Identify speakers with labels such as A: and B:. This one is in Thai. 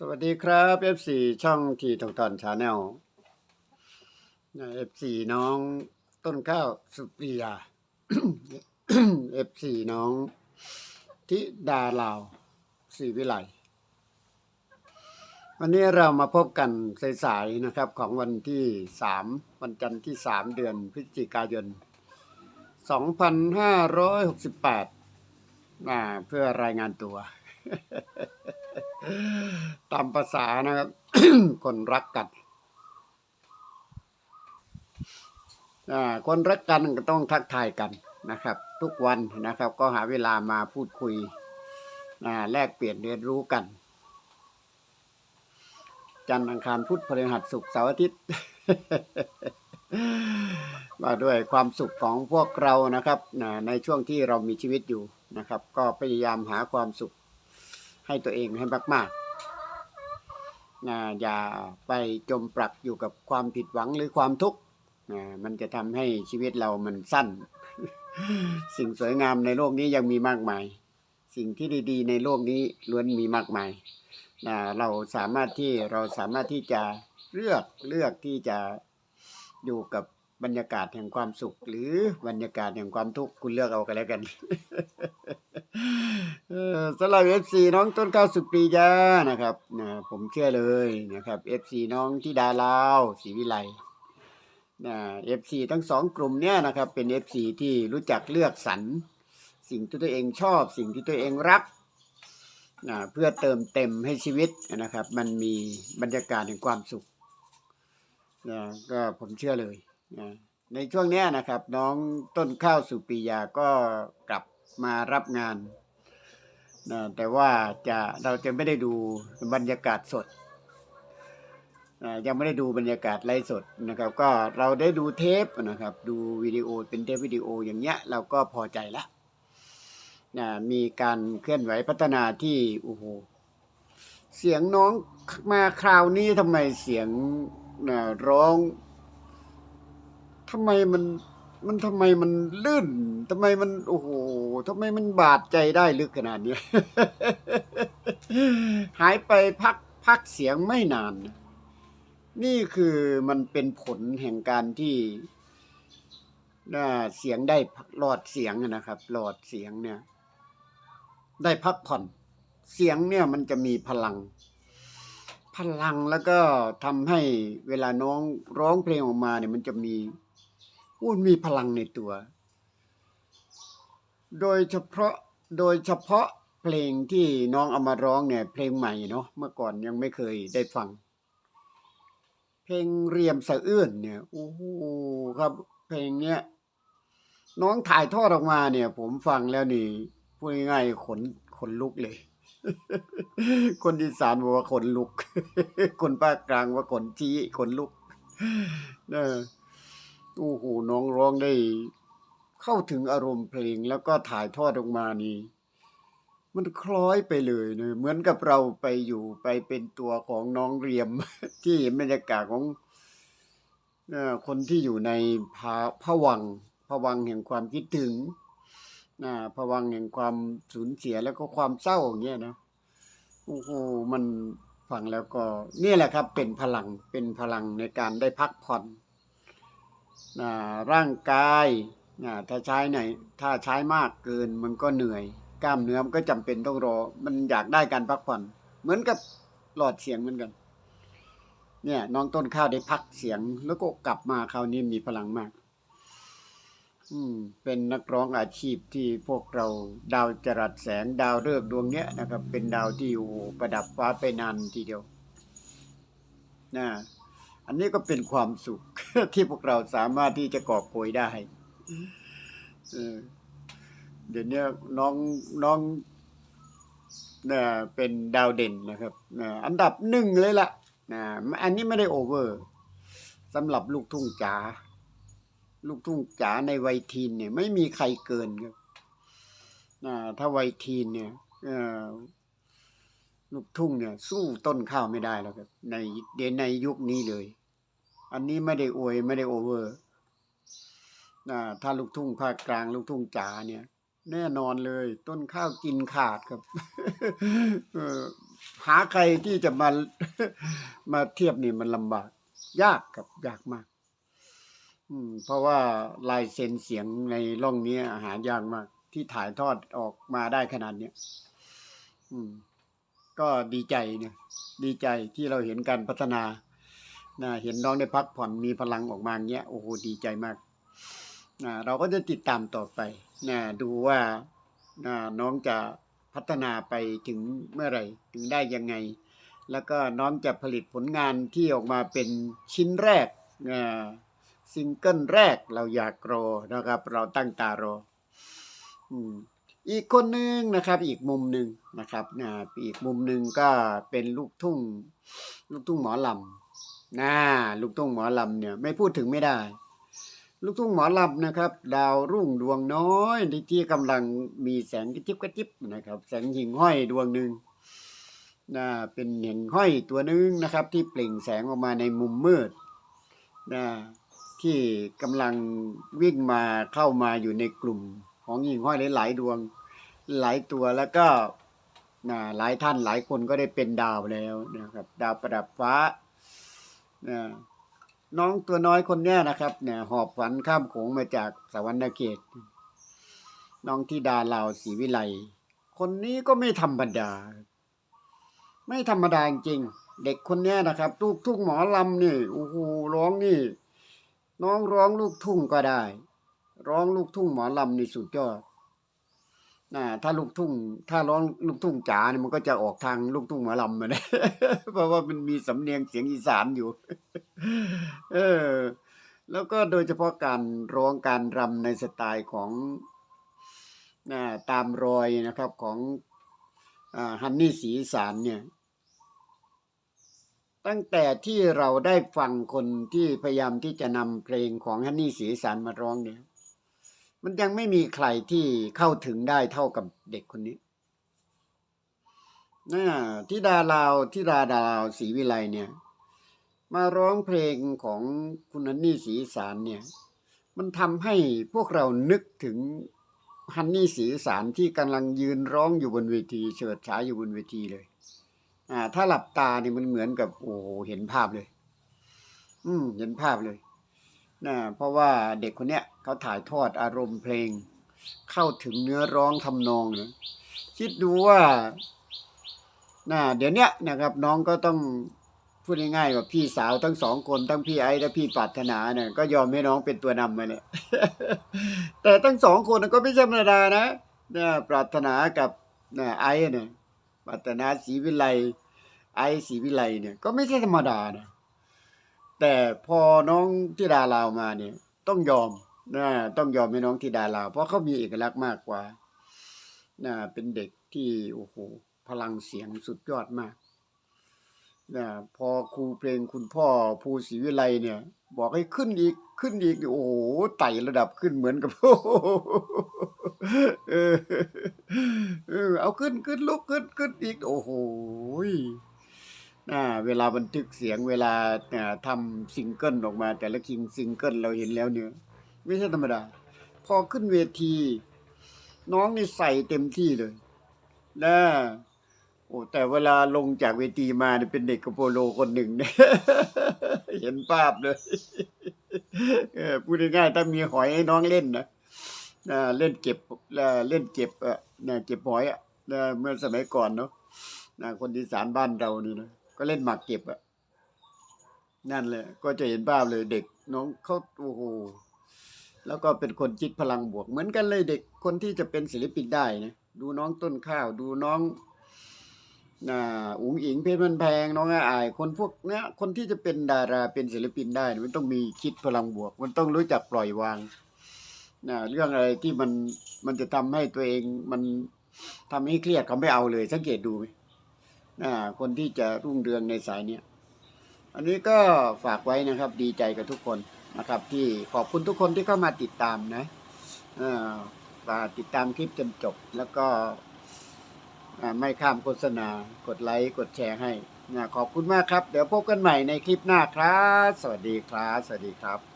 A: สวัสดีครับ F4 ช่องทีทองทอนชาแนล F4 น้องต้นข้าวสุปริยา F4 น้องทิดาลาวศรีวิไลวันนี้เรามาพบกันสายๆนะครับของวันที่ 3 วันจันทร์ที่ 3 เดือนพฤศจิกายน 2568อ่าเพื่อรายงานตัว ตามภาษานะครับ คนรักกันอ่าคนรักกันก็ต้องทักทายกันนะครับ ทุกวันนะครับ ก็หาเวลามาพูดคุยอ่าแลกเปลี่ยนเรียนรู้กัน จันทร์อังคารพุธพฤหัสศุกร์เสาร์อาทิตย์มาด้วยความสุขของพวกเรานะครับในช่วงที่เรามีชีวิตอยู่นะครับ ก็พยายามหาความสุข ให้ตัวเองให้มากๆนะอย่าไปจมปลักอยู่กับความผิดหวังหรือความทุกข์นะมันจะทำให้ชีวิตเรามันสั้น สิ่งสวยงามในโลกนี้ยังมีมากมาย สิ่งที่ดี ๆ ในโลกนี้ล้วนมีมากมายนะเราสามารถที่เราสามารถที่จะเลือกเลือกที่จะอยู่กับบรรยากาศแห่งความสุข หรือบรรยากาศแห่งความทุกข์คุณเลือกเอากันแล้วกัน เออสำหรับเอฟซีน้องต้นข้าวสุปรียานะครับนะผมเชื่อเลยนะครับเอฟซีน้องที่ดาลาวศรีวิไลนะเอฟซีทั้งสองกลุ่มเนี้ยนะครับเป็นเอฟซีที่รู้จักเลือกสรรสิ่งที่ตัวเองชอบ สิ่งที่ตัวเองรักนะเพื่อเติมเต็มให้ชีวิตนะครับ มันมีบรรยากาศแห่งความสุขนะก็ผมเชื่อเลยนะในช่วงนี้นะครับ น้องต้นข้าวสุปรียาก็กลับมารับงาน นะแต่ว่าจะเราจะไม่ได้ดูบรรยากาศสดอ่ายังไม่ได้ดูบรรยากาศไลฟ์สดนะครับ ก็เราได้ดูเทปนะครับ ดูวิดีโอเป็นเทปวิดีโออย่างเงี้ยเราก็พอใจละนะมีการเคลื่อนไหวพัฒนาที่โอ้โหเสียงน้องมาคราวนี้ทำไมเสียงนะร้องทำไมมัน มันทำไมมันลื่นทำไมมันโอ้โหทำไมมันบาดใจได้ลึกขนาดนี้ หายไปพักพักเสียงไม่นาน นี่คือมันเป็นผลแห่งการที่น่าเสียงได้หลอดเสียงนะครับ หลอดเสียงเนี่ย ได้พักผ่อน เสียงเนี่ยมันจะมีพลัง พลังแล้วก็ทำให้เวลาน้องร้องเพลงออกมาเนี่ยมันจะมี พูดมีพลังในตัว โดยเฉพาะโดยเฉพาะเพลงที่น้องเอามาร้องเนี่ย เพลงใหม่เนาะเมื่อก่อนยังไม่เคยได้ฟัง เพลงเรียมสะอื้นเนี่ยโอ้โหครับ เพลงเนี้ยน้องถ่ายทอดออกมาเนี่ย ผมฟังแล้วนี่พูดง่ายๆขนขนลุกเลย คนอีสานบอกว่าขนลุก คนภาคกลางว่าขนชี้ขนลุกเออ โอ้โหน้องร้องได้เข้าถึงอารมณ์เพลงแล้วก็ถ่ายทอดออกมานี่ มันคล้อยไปเลยเนะเหมือนกับเราไปอยู่ไปเป็นตัวของน้องเรียม ที่เห็นบรรยากาศของคนที่อยู่ในภาผวังค์ผวังแห่งความคิดถึงนะผวังแห่งความสูญเสียแล้วก็ความเศร้าอย่างเงี้ยนะโอ้โหมันฟังแล้วก็ นี่แหละครับ เป็นพลังเป็นพลังในการได้พักผ่อน ร่างกายอ่าถ้าใช้ไหนถ้าใช้มากเกินมันก็เหนื่อย กล้ามเนื้อมันก็จำเป็นต้องรอ มันอยากได้การพักผ่อน เหมือนกับหลอดเสียงเหมือนกัน เนี่ยน้องต้นข้าวได้พักเสียง แล้วก็กลับมาคราวนี้มีพลังมาก อืม เป็นนักร้องอาชีพที่พวกเราดาวจรัสแสงดาวฤกษ์ดวงเนี้ยนะครับ เป็นดาวที่อ้โหประดับฟ้าไปนานทีเดียวนะ อันนี้ก็เป็นความสุข ที่พวกเราสามารถที่จะกอบโกยได้เดี๋ยวนี้น้องน้องเนี่ยเป็นดาวเด่นนะครับนะอันดับหนึ่งเลยล่ะนะอันนี้ไม่ได้โอเวอร์สำหรับลูกทุ่งจ๋าลูกทุ่งจ๋าในวัยทีนเนี่ย ไม่มีใครเกินครับนะถ้าวัยทีนเนี่ย ลูกทุ่งเนี่ย สู้ต้นข้าวไม่ได้แล้วครับ ในเดนในยุคนี้เลย อันนี้ไม่ได้อวยไม่ได้โอเวอร์ถ้าลูกทุ่งภาคกลางลูกทุ่งจ๋าเนี่ย แน่นอนเลย ต้นข้าวกินขาดครับหาใครที่จะมามาเทียบนี่มันลำบาก ยากครับยากมากเพราะว่าลายเซ็นเสียงในร่องนี้หายากมาก ที่ถ่ายทอดออกมาได้ขนาดนี้อืม ก็ดีใจเนี่ยดีใจที่เราเห็นการพัฒนานะเห็นน้องได้พักผ่อนมีพลังออกมาเงี้ยโอ้โหดีใจมากนะเราก็จะติดตามต่อไปนะดูว่านะน้องจะพัฒนาไปถึงเมื่อไหร่ถึงได้ยังไง แล้วก็น้องจะผลิตผลงานที่ออกมาเป็นชิ้นแรกนะซิงเกิลแรกเราอยากรอนะครับ เราตั้งตารอ อืม อีกคนหนึ่งนะครับอีกมุมหนึ่งนะครับนะอีกมุมหนึ่งก็เป็นลูกทุ่งลูกทุ่งหมอลำนะลูกทุ่งหมอลำเนี่ยไม่พูดถึงไม่ได้ ลูกทุ่งหมอลำนะครับ ดาวรุ่งดวงน้อยที่ที่กำลังมีแสงกระจิบกระจิบนะครับ แสงหิ่งห้อยดวงหนึ่งนะเป็นหิ่งห้อยตัวหนึ่งนะครับ ที่เปล่งแสงออกมาในมุมมืดนะที่กำลังวิ่งมาเข้ามาอยู่ในกลุ่ม ของหิ่งห้อยหลายๆดวง หลายตัวแล้วก็นะหลายท่านหลายคนก็ได้เป็นดาวแล้วนะครับ ดาวประดับฟ้านะน้องตัวน้อยคนเนี้ยนะครับ เนี่ย หอบฝันข้ามโขงมาจากสวรรณเขตน้องธิดาลาวศรีวิไลคนนี้ก็ไม่ธรรมดา ไม่ธรรมดาจริง เด็กคนนี้นะครับลูกทุ่งหมอลำนี่โอ้โหร้องนี่ น้องร้องลูกทุ่งก็ได้ ร้องลูกทุ่งหมอลำนี่สุดยอดนะถ้าลูกทุ่ง ถ้าร้องลูกทุ่งจ๋าเนี่ยมันก็จะออกทางลูกทุ่งหมอลำมาเนี่ยเพราะว่ามันมีสำเนียงเสียงอีสานอยู่ เออ แล้วก็โดยเฉพาะการร้องการรำในสไตล์ของนะตามรอยนะครับของฮันนี่สีสานเนี่ย ตั้งแต่ที่เราได้ฟังคนที่พยายามที่จะนำเพลงของฮันนี่สีอีสานมาร้องเนี่ย มันยังไม่มีใครที่เข้าถึงได้เท่ากับเด็กคนนี้นะที่ดาลาวที่ดาดาวศรีวิไลเนี่ย มาร้องเพลงของคุณฮันนี่สีอีสานเนี่ย มันทำให้พวกเรานึกถึงฮันนี่สีอีสานที่กำลังยืนร้องอยู่บนเวทีเฉิดฉายอยู่บนเวทีเลย อ่า ถ้าหลับตาเนี่ยมันเหมือนกับโอ้เห็นภาพเลย อืม เห็นภาพเลย นะเพราะว่าเด็กคนเนี้ยเขาถ่ายทอดอารมณ์เพลง เข้าถึงเนื้อร้องทำนองนะคิดดูว่านะเดี๋ยวนี้นะครับน้องก็ต้องพูดง่ายๆว่าพี่สาวทั้งสองคนทั้งพี่ไอ้และพี่ปรารถนาเนี่ยก็ยอมให้น้องเป็นตัวนำมาเนี่ยแต่ทั้งสองคนก็ไม่ใช่ธรรมดานะนะปรารถนากับนะไอ้เนี่ยปรารถนาศรีวิไลไอ้ศรีวิไลเนี่ยก็ไม่ใช่ธรรมดานะ แต่พอน้องธิดาลาวมาเนี่ย ต้องยอมนะต้องยอมให้น้องธิดาลาว เพราะเขามีเอกลักษณ์มากกว่านะเป็นเด็กที่โอ้โหพลังเสียงสุดยอดมากนะพอครูเพลงคุณพ่อภูศรีวิไลเนี่ย บอกให้ขึ้นอีกขึ้นอีกโอ้โหไต่ระดับขึ้นเหมือนกับเออเอาขึ้นขึ้นลุกขึ้นขึ้นอีก โอ้โห เวลาบันทึกเสียงเวลาทำซิงเกิลออกมา แต่ละคิงซิงเกิลเราเห็นแล้วเนี่ยไม่ใช่ธรรมดา พอขึ้นเวที น้องนี่ใส่เต็มที่เลยนะโอ้แต่เวลาลงจากเวทีมาเนี่ยเป็นเด็กกโปโลคนหนึ่งเนี่ยเห็นภาพเลยพูดง่ายๆถ้ามีหอยให้น้องเล่นนะอ่าเล่นเก็บเล่นเก็บเออเนี่ยเก็บหอยอะนะเมื่อสมัยก่อนเนาะนะคนอีสานบ้านเรานี่นะ ก็เล่นหมากเก็บอะนั่นแหละก็จะเห็นภาพเลยเด็กน้องเขาโอ้โหแล้วก็เป็นคนจิตพลังบวก เหมือนกันเลยเด็กคนที่จะเป็นศิลปินได้นะดูน้องต้นข้าว ดูน้องอ่าอุ๋งอิงเพชรมันแพงน้องอาอาย คนพวกเนี้ยคนที่จะเป็นดาราเป็นศิลปินได้ มันต้องมีคิดพลังบวก มันต้องรู้จักปล่อยวางนะเรื่องอะไรที่มันมันจะทำให้ตัวเองมันทำให้เครียดเขาไม่เอาเลย สังเกตดูไหม คนที่จะรุ่งเรืองในสายเนี้ยอันนี้ก็ฝากไว้นะครับ ดีใจกับทุกคนนะครับ ที่ขอบคุณทุกคนที่เข้ามาติดตามนะอ่อมาติดตามคลิปจนจบ แล้วก็ไม่ข้ามโฆษณากดไลค์กดแชร์ให้นะขอบคุณมากครับ เดี๋ยวพบกันใหม่ในคลิปหน้าครับ สวัสดีครับ สวัสดีครับ